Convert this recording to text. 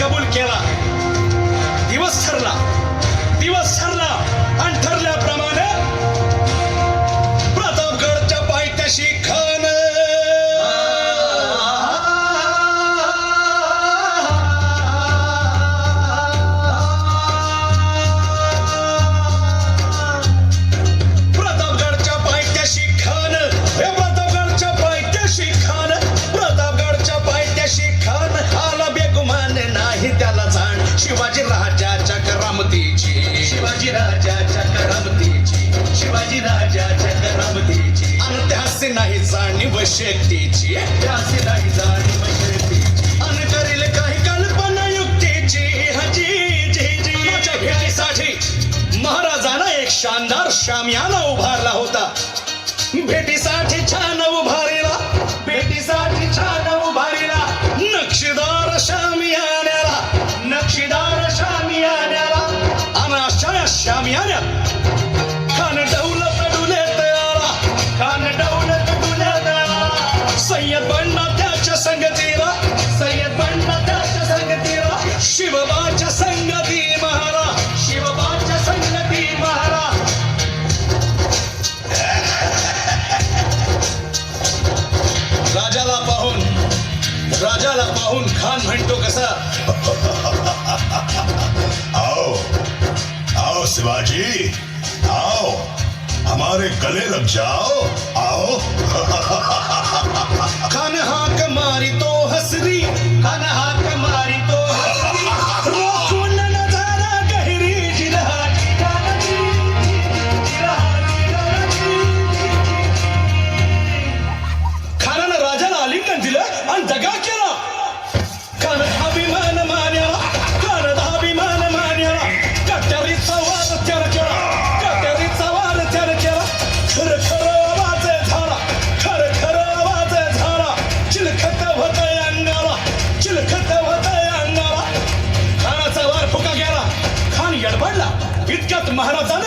कबूल केला. जाणीव शक्तीची त्याची काही कल्पना युक्तीची. हजी जी भेटीसाठी महाराजानं एक शानदार शामियाना उभारला होता. भेटीसाठी छान उभारीला. भेटीसाठी छान उभारीला. नक्षीदार शामियान्याला. नक्षीदार शामियान्याला. अनाशा शामियान्यात शिवाजी आओ हमारे गले लग जाओ आओ। कन्हा महाराजांना